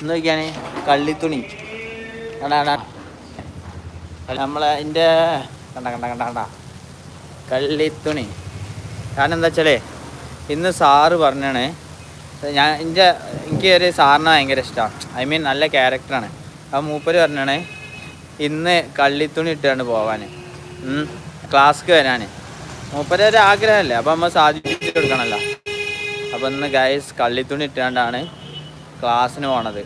എന്ന് നോക്കിയാണ് കള്ളിത്തുണി. കണ്ടാ നമ്മളെ എന്റെ കണ്ട കണ്ട കണ്ട കണ്ട. കള്ളിത്തുണി. കാരണം എന്താ വെച്ചാലേ ഇന്ന് സാറ് പറഞ്ഞാണ് ഞാൻ എന്റെ എനിക്ക് ഒരു സാറിനെ ഭയങ്കര ഇഷ്ടമാണ് ഐ മീൻ നല്ല ക്യാരക്ടറാണ്. ആ മൂപ്പര് പറഞ്ഞാണ് ഇന്ന് കള്ളിത്തുണി ഇട്ടാണ് പോവാൻ ക്ലാസ്ക്ക് വരാൻ മൂപ്പര് ഒരു ആഗ്രഹമല്ലേ അപ്പം നമ്മൾ സാധിച്ചു കൊടുക്കണമല്ലോ. അപ്പം ഇന്ന് ഗൈസ് കള്ളിത്തുണി ഇട്ടാണ്ടാണ് ക്ലാസ്സിന് പോണത്.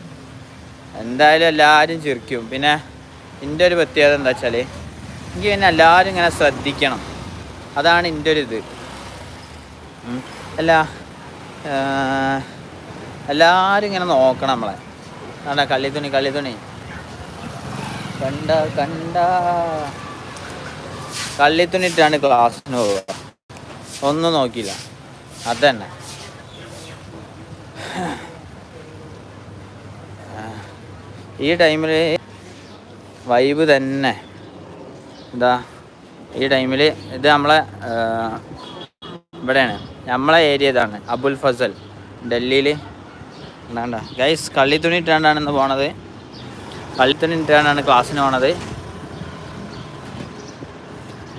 എന്തായാലും എല്ലാവരും ചിരിക്കും. പിന്നെ എന്റെ ഒരു പ്രത്യേകത എന്താ വെച്ചാൽ എനിക്ക് പിന്നെ എല്ലാവരും ഇങ്ങനെ ശ്രദ്ധിക്കണം. അതാണ് എന്റെ ഒരു ഇത്. അല്ല എല്ലാവരും ഇങ്ങനെ നോക്കണം നമ്മളെ. കണ്ട കള്ളിത്തുണി കള്ളിത്തുണി കണ്ട കണ്ട. കള്ളിത്തുണി ഇട്ടാണ് ക്ലാസ്സിന് പോവുക. ഒന്നും നോക്കിയില്ല. അതന്നെ. ഈ ടൈമിൽ വൈബ് തന്നെ. എന്താ ഈ ടൈമിൽ ഇത് നമ്മളെ ഇവിടെയാണ്. നമ്മളെ ഏരിയ ഇതാണ്. അബുൽ ഫസൽ ഡൽഹിയിൽ എന്താണ്ട ഗൈസ് കള്ളിത്തുണി ഇട്ടാണ്ടാണ് ഇന്ന് പോണത്. കള്ളിത്തുണി ഇട്ടാണ്ടാണ് ക്ലാസ്സിന് പോണത്.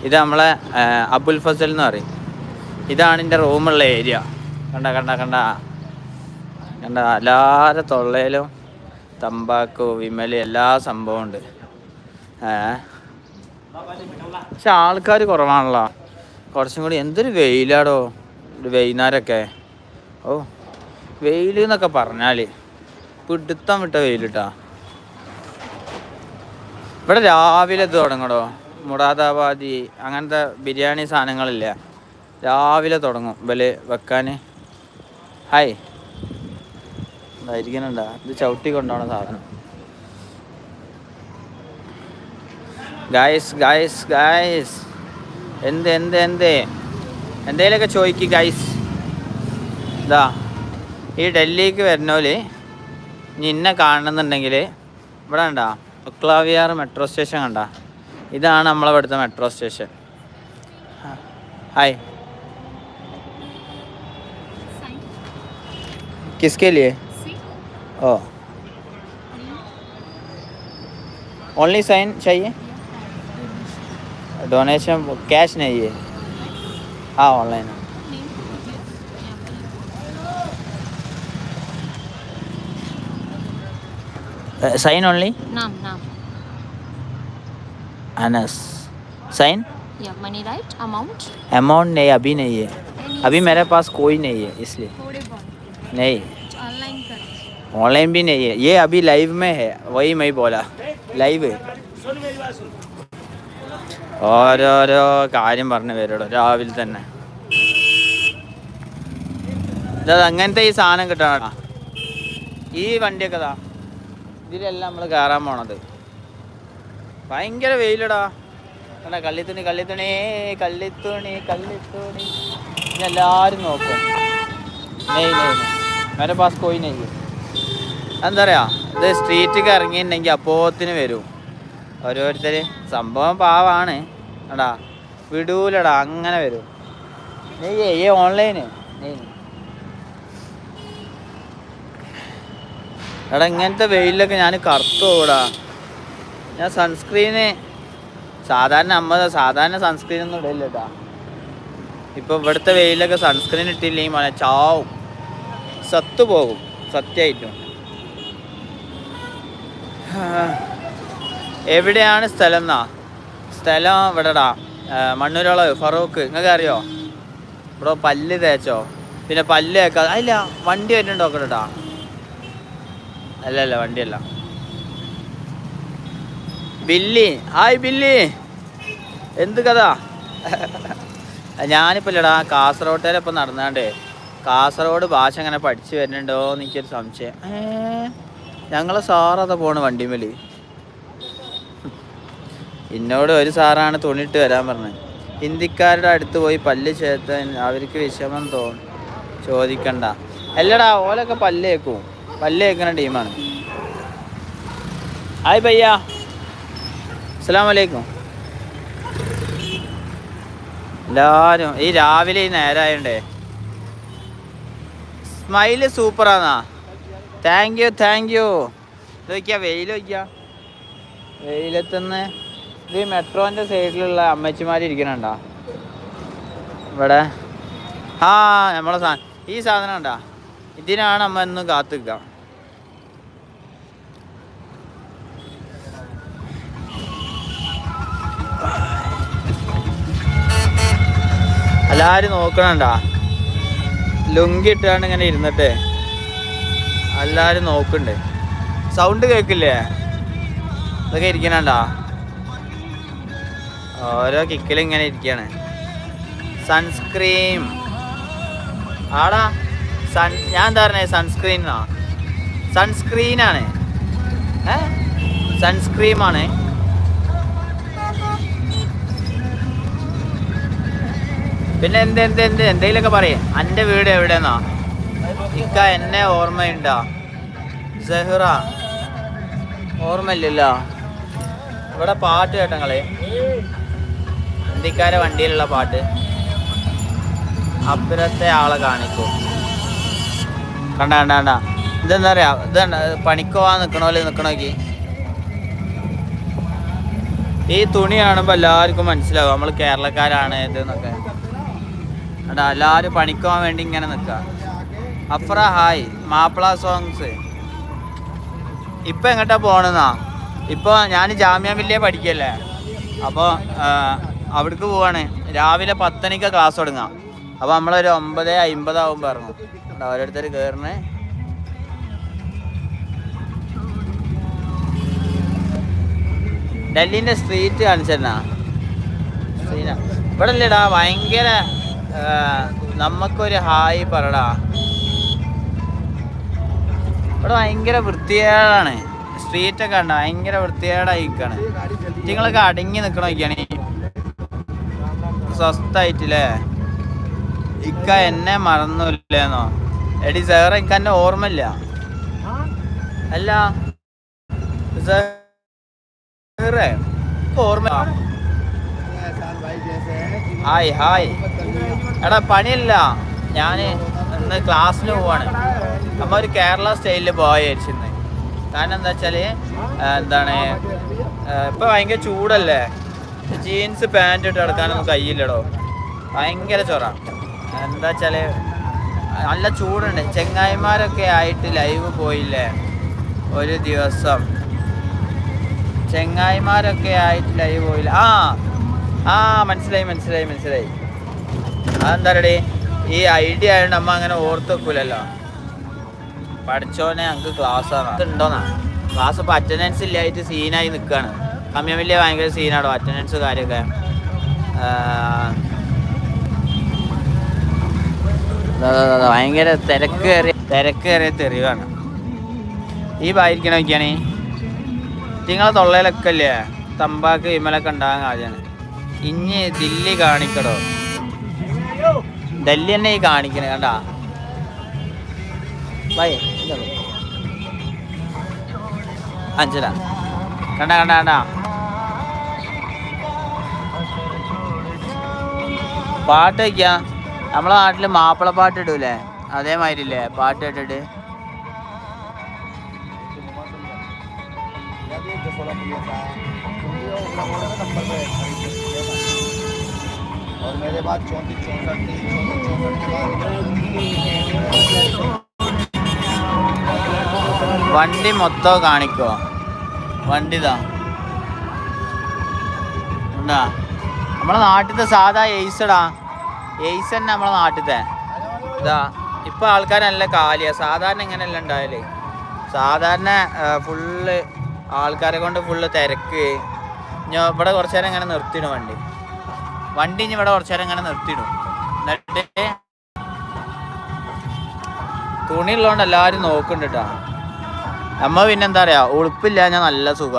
ഇത് നമ്മളെ അബുൽ ഫസൽ എന്ന് പറയും. ഇതാണ് എന്റെ റൂമുള്ള ഏരിയ. കണ്ട കണ്ട കണ്ട. കണ്ട എല്ലാവരുടെ തൊള്ളയിലും തമ്പാക്കു വിമൽ എല്ലാ സംഭവം ഉണ്ട്. ഏ? പക്ഷെ ആൾക്കാർ കുറവാണല്ലോ. കുറച്ചും കൂടി എന്തൊരു വെയിലാടോ വൈകുന്നേരമൊക്കെ. ഓ വെയിൽ എന്നൊക്കെ പറഞ്ഞാൽ പിടുത്തം വിട്ട വെയിലിട്ടാ. ഇവിടെ രാവിലെ ഇത് തുടങ്ങടോ മുറാദാബാദി അങ്ങനത്തെ ബിരിയാണി സാധനങ്ങളില്ല. രാവിലെ തുടങ്ങും ഇവൽ വെക്കാൻ ഹായ് ഇതായിരിക്കണണ്ട ഇത് ചവിട്ടി കൊണ്ടാണ് സാധനം. ഗായസ് ഗായസ് ഗായസ് എന്ത് എന്ത് എന്ത്? എന്തേലൊക്കെ ചോദിക്കും ഗായ്സ് ഇതാ ഈ ഡൽഹിക്ക് വരുന്നോൽ നിന്നെ കാണണമെന്നുണ്ടെങ്കിൽ ഇവിടെ കണ്ടാ ഉക്ലാവിയാർ മെട്രോ സ്റ്റേഷൻ കണ്ട. ഇതാണ് നമ്മളെ അടുത്ത മെട്രോ സ്റ്റേഷൻ ഹായ് കിസ്കേലിയേ ओ ओनली साइन चाहिए? डोनेशन कैश नहीं है। हाँ online sign only. Anas sign money right? Amount? Amount नहीं अभी नहीं है। अभी मेरे पास कोई नहीं है इसलिए। नहीं। ऑनलाइन कर। ऑनलाइन भी नहीं है ये अभी लाइव में है वही मैं बोला ലൈവ് ഓരോരോ കാര്യം പറഞ്ഞു പേരോടോ രാവിലെ തന്നെ ഇതാ അങ്ങനത്തെ ഈ സാധനം കിട്ടണ ഈ വണ്ടിയൊക്കെ ഇതാ ഇതിലെല്ലാം നമ്മൾ കയറാൻ പോണത് ഭയങ്കര വെയിലടാ കണ്ടാ കള്ളിത്തുണി കള്ളിത്തുണി കള്ളിത്തുണി കള്ളിത്തുണി ഇതെല്ലാവരും നോക്കും നെയ് നെയ് മേരെ പാസ് കോയി നെയ്യ് എന്താ പറയാ ഇത് സ്ട്രീറ്റിൽ ഇറങ്ങിയിട്ടുണ്ടെങ്കിൽ അപ്പോത്തിന് വരും. ഓരോരുത്തർ സംഭവം പാവാണ്. എടാ വിടൂലടാ അങ്ങനെ വരും. ഈ ഓൺലൈന് എടാ ഇങ്ങനത്തെ വെയിലൊക്കെ ഞാൻ കറുത്തു പോടാ ഞാൻ സൺസ്ക്രീന് സാധാരണ അമ്മ സാധാരണ സൺസ്ക്രീൻ ഒന്നും ഇടയില്ല ഇപ്പൊ ഇവിടുത്തെ വെയിലൊക്കെ സൺസ്ക്രീൻ ഇട്ടില്ലെങ്കിൽ മോനെ ചാവും. സത്തു പോകും സത്യമായിട്ടും എവിടെയാണ് സ്ഥലം എന്നാ? സ്ഥലം ഇവിടെടാ. മണ്ണൂരോളവ് ഫറൂഖ്. നിങ്ങൾക്ക് അറിയോ? ഇവിടെ പല്ല് തേച്ചോ? പിന്നെ പല്ല് തേക്കാ അല്ല വണ്ടി വരുന്നുണ്ടോ കേട്ടോ അല്ല അല്ല വണ്ടിയല്ല. ബില്ലി. Hi Billy. എന്ത് കഥ? ഞാനിപ്പോൾ ഇല്ലടാ കാസർഗോട്ടേലെ ഇപ്പം നടന്നാണ്ട് കാസർഗോഡ് ഭാഷ അങ്ങനെ പഠിച്ചു വരുന്നുണ്ടോ എനിക്കൊരു സംശയം. ഞങ്ങളെ സാറതാ പോണ് വണ്ടിമേലി. എന്നോട് ഒരു സാറാണ് തുണിയിട്ട് വരാൻ പറഞ്ഞത് ഹിന്ദിക്കാരുടെ അടുത്ത് പോയി പല്ല് ചേർത്ത അവർക്ക് വിഷമം തോന്നും. ചോദിക്കണ്ട. അല്ലടാ ഓലൊക്കെ പല്ലേക്കും പല്ലേക്കുന്ന ടീമാണ്. ഹായ് പയ്യ. അസ്സാം വലൈക്കും എല്ലാരും ഈ രാവിലെ ഈ നേരമായോണ്ടേ സ്മൈൽ സൂപ്പറാന്നാ. താങ്ക് യു താങ്ക് യു ഇത് വയ്ക്കുക വെയിൽ വയ്ക്കുക വെയിലത്തുനിന്ന് ഇത് മെട്രോന്റെ സൈഡിലുള്ള അമ്മച്ചിമാർ ഇവിടെ. ആ നമ്മളെ സാധനം ഈ സാധനം ഉണ്ടോ? ഇതിനാണ് അമ്മ എന്നും കാത്തു നിൽക്കുക എല്ലാരും നോക്കണണ്ട? ലുങ്കി ഇട്ടാണ്ട് ഇങ്ങനെ ഇരുന്നിട്ട്. എല്ലാരും നോക്കണ്ടേ. സൗണ്ട് കേക്കില്ലേ ഇതൊക്കെ ഇരിക്കണണ്ട? ഓരോ കിക്കിലും ഇങ്ങനെ ഇരിക്കാണ്. സൺസ്ക്രീം. ആടാ സൺ ഞാൻ എന്താ പറഞ്ഞേ? സൺസ്ക്രീൻ സൺസ്ക്രീനാണ്. ഏ? സൺസ്ക്രീമാണ്. പിന്നെ എന്ത് എന്ത് എന്ത്? എന്തെങ്കിലുമൊക്കെ പറയേ. എന്റെ വീട് എവിടെന്നാ? ഇക്ക എന്നെ ഓർമ്മയുണ്ടോ. സെഹ്റ ഓർമ്മയില്ലല്ലോ. ഇവിടെ പാട്ട് കേട്ടങ്ങളെ ഹിന്ദിക്കാരെ വണ്ടിയിലുള്ള പാട്ട്. അപ്പുറത്തെ ആളെ കാണിക്കും. കണ്ട കണ്ട കണ്ട. ഇതെന്താ? പറയാ ഇത് പണിക്ക് പോവാൻ നിക്കണോൽ നിക്കണോക്കി ഈ തുണി കാണുമ്പോൾ എല്ലാവർക്കും മനസ്സിലാവും. നമ്മൾ കേരളക്കാരാണ് ഇത് എന്നൊക്കെ. എടാ എല്ലാവരും വേണ്ടി ഇങ്ങനെ നിൽക്കുക അഫ്ര ഹായ്. മാപ്പിള സോങ്സ് ഇപ്പം എങ്ങോട്ടാ പോണെന്നാ? ഇപ്പോൾ ഞാൻ ജാമ്യ മില്ലേ പഠിക്കല്ലേ? അപ്പോൾ അവിടേക്ക് പോവാണ്. രാവിലെ പത്തണിക്ക് ക്ലാസ് തുടങ്ങാം. അപ്പോൾ നമ്മളൊരു ഒമ്പത് ഇറങ്ങും. അവിടെ ഓരോരുത്തർ കയറണേ ഡൽഹിന്റെ സ്ട്രീറ്റ് കാണിച്ചെന്നാ? ഇവിടെ ഇല്ലടാ ഭയങ്കര നമുക്കൊരു ഹായ് പറടാ. ഇവിടെ ഭയങ്കര വൃത്തികേടാണ്. സ്ട്രീറ്റൊക്കെ ഉണ്ട് ഭയങ്കര വൃത്തികേടായിരിക്കാണ്. നിങ്ങളൊക്കെ അടങ്ങി നിൽക്കണമൊക്കെയാണ് സ്വസ്ഥായിട്ടില്ലേ ഇക്ക എന്നെ മറന്നില്ലേന്നോ? എടി സാറ ഇക്ക എന്നെ ഓർമ്മയില്ല. അല്ല ഹായ് ഹായ്. എടാ പണിയില്ല. ഞാൻ ഇന്ന് ക്ലാസ്സിന് പോവാണ്. നമ്മ ഒരു കേരള സ്റ്റൈലിൽ പോയ വിചാരിച്ചിരുന്നു കാരണം എന്താ വെച്ചാൽ എന്താണ് ഇപ്പം ഭയങ്കര ചൂടല്ലേ? ജീൻസ് പാന്റ് ഇട്ട് നമുക്ക് കയ്യില്ലടോ. ഭയങ്കര ചൊറ. എന്താ വെച്ചാൽ നല്ല ചൂടുണ്ട്. ചെങ്ങായിമാരൊക്കെ ആയിട്ട് ലൈവ് പോയില്ലേ? ഒരു ദിവസം. ചെങ്ങായിമാരൊക്കെ ആയിട്ട് ലൈവ് പോയില്ല? ആ ആ മനസ്സിലായി മനസ്സിലായി മനസ്സിലായി. അതെന്താ ഈ ഐഡിയ ആയതുകൊണ്ട് അമ്മ അങ്ങനെ ഓർത്ത് വെക്കൂലല്ലോ. പഠിച്ചോനെ ഞങ്ങൾക്ക് ക്ലാസ് ഉണ്ടോന്നാ ക്ലാസ് ഇപ്പൊ അറ്റൻഡൻസ് ഇല്ലായിട്ട് സീനായി നിൽക്കുകയാണ് കമ്മ്യം വലിയ ഭയങ്കര സീനാണോ അറ്റൻഡൻസ് കാര്യമൊക്കെ ഭയങ്കര തിരക്ക് കയറിയ തിരക്ക് കയറിയ തെറിവാണ്. ഈ ബായിരിക്കണ നോക്കിയാണേ? നിങ്ങളെ തൊള്ളയിലൊക്കെ അല്ലേ തമ്പാക്ക് വിമലൊക്കെ ഉണ്ടാകാൻ കാര്യമാണ് ഇനി ദില്ലി കാണിക്കടോ? ഡൽഹി തന്നെ ഈ കാണിക്കണേ കണ്ടാ? ബൈ അഞ്ചല കണ്ട കണ്ട കണ്ട പാട്ട് വയ്ക്ക നമ്മളെ നാട്ടില് മാപ്പിള പാട്ട് ഇടൂലേ അതേമാതിരി ഇല്ലേ പാട്ട് കേട്ടിട്ട് और मेरे बाद चौंतीस चौंसठ तीस चौंसठ വണ്ടി മൊത്തം കാണിക്കോ. വണ്ടി ഇതാ നമ്മളെ നാട്ടിലത്തെ സാധാ എയ്സടാ എയ്സ് തന്നെ നമ്മളെ നാട്ടിലത്തെ ഇതാ ഇപ്പൊ ആൾക്കാരല്ല കാലിയ കാലിയാ. സാധാരണ ഇങ്ങനെയല്ല ഉണ്ടായാലേ സാധാരണ ഫുള്ള് ആൾക്കാരെ കൊണ്ട് ഫുള്ള് തിരക്ക്. ഞാൻ ഇവിടെ കുറച്ചു നേരം ഇങ്ങനെ നിർത്തിയിടും വണ്ടി. വണ്ടി ഇനി ഇവിടെ കുറച്ചു നേരം ഇങ്ങനെ നിർത്തിയിടും. എന്നിട്ട് തുണി ഉള്ളതുകൊണ്ട് എല്ലാവരും നോക്കുന്നുണ്ട് കേട്ടോ നമ്മ പിന്നെ എന്താ പറയാ ഉളുപ്പില്ല ഞാൻ നല്ല സുഖ.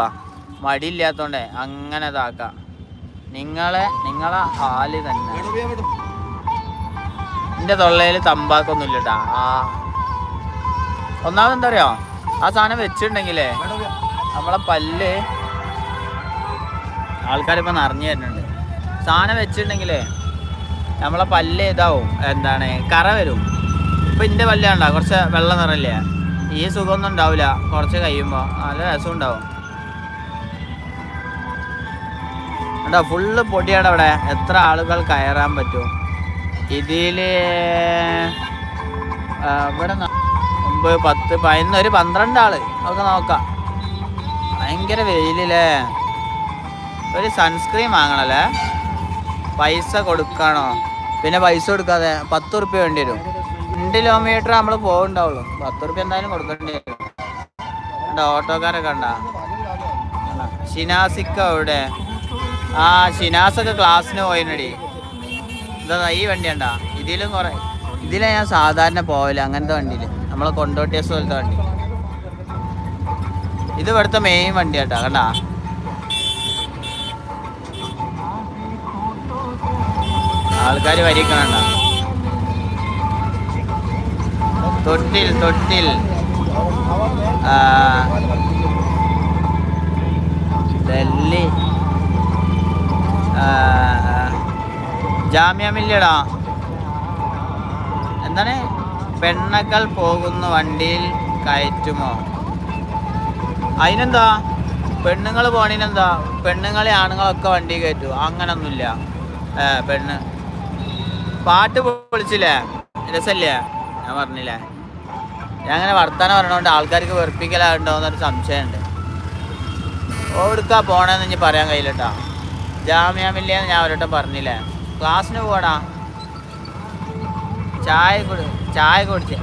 മടിയില്ലാത്തോണ്ടേ അങ്ങനെ ഇതാക്കാം. നിങ്ങളെ നിങ്ങളെ ഹാൽ തന്നെ. എന്റെ തൊള്ളയിൽ തമ്പാക്കൊന്നും ഇല്ലട്ടാ ആ. ഒന്നാമത് എന്താ ആ സാധനം വെച്ചിട്ടുണ്ടെങ്കിലേ നമ്മളെ പല്ല് ആൾക്കാരിപ്പോ നിറഞ്ഞു തരുന്നുണ്ട് സാധനം വെച്ചിട്ടുണ്ടെങ്കിലേ നമ്മളെ പല്ല് ഇതാവും എന്താണ് കറ വരും. ഇപ്പൊ എന്റെ പല്ലാണ്ടാ കുറച്ച് വെള്ളം നിറല്ലേ? ഈ സുഖമൊന്നും ഉണ്ടാവില്ല. കുറച്ച് കഴിയുമ്പോൾ നല്ല രസം ഉണ്ടാവും കേട്ടോ ഫുള്ള് പൊടിയാണ് അവിടെ. എത്ര ആളുകൾ കയറാൻ പറ്റും. ഇതിൽ ഇവിടെ മുമ്പ് പത്ത് പതിനൊന്ന് ഒരു പന്ത്രണ്ട് ആൾ. ഒക്കെ നോക്കാം. ഭയങ്കര വെയിലല്ലേ? ഒരു സൺസ്ക്രീൻ വാങ്ങണല്ലേ? പൈസ കൊടുക്കണോ? പിന്നെ പൈസ കൊടുക്കാതെ പത്ത് ഉറുപ്പ്യ വേണ്ടി വരും. രണ്ട് കിലോമീറ്റർ നമ്മൾ പോകുന്നുണ്ടാവുള്ളൂ പത്ത് റുപ്യ എന്തായാലും കൊടുക്കണ്ടേ കണ്ടോ ഓട്ടോക്കാരൊക്കെ കണ്ട. ഷിനാസിക്ക അവിടെ. ആ ഷിനാസൊക്കെ ക്ലാസ്സിന് പോയിനടി. എന്താ ഈ വണ്ടി കണ്ടാ. ഇതിലും കുറെ ഇതിലെ ഞാൻ സാധാരണ പോവില്ല അങ്ങനത്തെ വണ്ടിയിൽ നമ്മളെ കൊണ്ടോട്ടിയസ് പോലത്തെ വണ്ടി. ഇത് ഇവിടുത്തെ മെയിൻ വണ്ടി കേട്ടോ കണ്ടാ? ആൾക്കാർ വരിക്കണണ്ട തൊട്ടിൽ തൊട്ടിൽ. ഡൽഹി. ജാമ്യ മില്ലടാ എന്താണ്? പെണ്ണക്കൽ പോകുന്ന വണ്ടിയിൽ കയറ്റുമോ? അതിനെന്താ? പെണ്ണുങ്ങൾ പോണതിനെന്താ? പെണ്ണുങ്ങളെ ആണുങ്ങളൊക്കെ വണ്ടി കയറ്റു അങ്ങനൊന്നുമില്ല. ഏ പെണ്ണ്. പാട്ട് പൊളിച്ചില്ലേ? രസല്ലേ ഞാൻ പറഞ്ഞില്ലേ? ഞാൻ അങ്ങനെ വർത്താനം പറഞ്ഞുകൊണ്ട് ആൾക്കാർക്ക് വെറുപ്പിക്കലാകണ്ടോന്നൊരു സംശയമുണ്ട് ഓടുക്കാ പോണേന്ന് ഇനി പറയാൻ കഴിയില്ലട്ടാ. ജാമ്യാമില്ലേന്ന് ഞാൻ അവരോട്ട് പറഞ്ഞില്ലേ? ക്ലാസ്സിന് പോടാ ചായ കുടി ചായ കുടിച്ച്.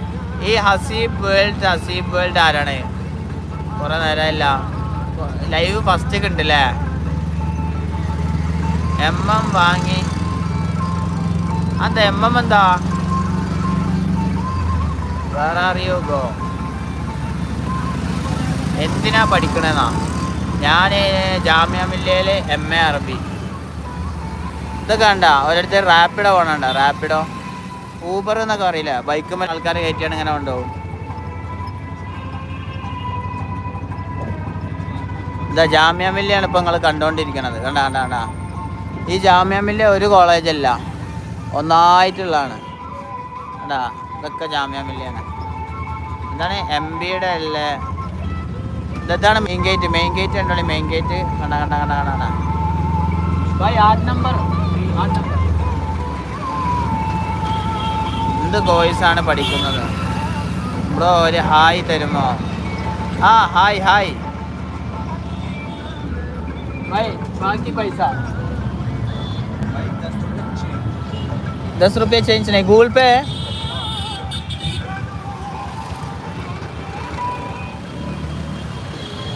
ഈ ഹസീബ് വേൾഡ് ഹസീബ് വേൾഡ് ആരാണ്? കുറെ നേരമില്ല ലൈവ് ഫസ്റ്റ് ഉണ്ടല്ലേ? എം എം വാങ്ങി. അത് എം എം എന്താ? ഗോ എന്തിനാ പഠിക്കണെന്നാ? ഞാൻ ജാമ്യ എം എ അറബി. ഇതൊക്കെ കണ്ട ഒരിടത്ത് റാപ്പിഡോ വേണണ്ട റാപ്പിഡോ ഊബർ എന്നൊക്കെ അറിയില്ല ബൈക്കുമ്പോൾ ആൾക്കാരെ കയറ്റിയാണ് ഇങ്ങനെ കൊണ്ടുപോകും ഇതാ ജാമ്യ മില്ലയാണ് ഇപ്പൊ നിങ്ങൾ കണ്ടോണ്ടിരിക്കണത്. കണ്ട കണ്ട കണ്ട. ഈ ജാമ്യ മില്ല ഒരു കോളേജല്ല ഒന്നായിട്ടുള്ളതാണ്. കണ്ടാ? ഇതൊക്കെ ജാമ്യ മില്ലയാണ് എന്താണ് എം ബിയുടെ അല്ലേ ഇതാണ് മെയിൻ ഗേറ്റ് മെയിൻ ഗേറ്റ് ഉണ്ടോ മെയിൻ ഗേറ്റ് കണ്ട കണ്ട കണ്ട കണ്ട കണ്ട bhai add number add number എന്ത് കോഴ്സാണ് പഠിക്കുന്നത് ബ്രോ ഒരു ഹായ് തരുമോ ആ ഹായ് ഹായ് भाई बाकी पैसा दस रुपये चेंज नहीं गूगल पे है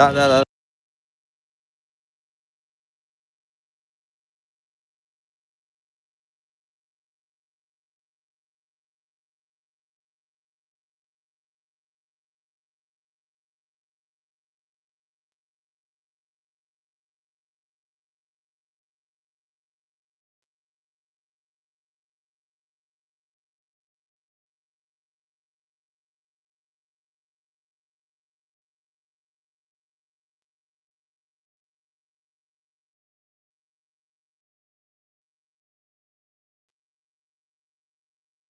দাঁড়া দাঁড়া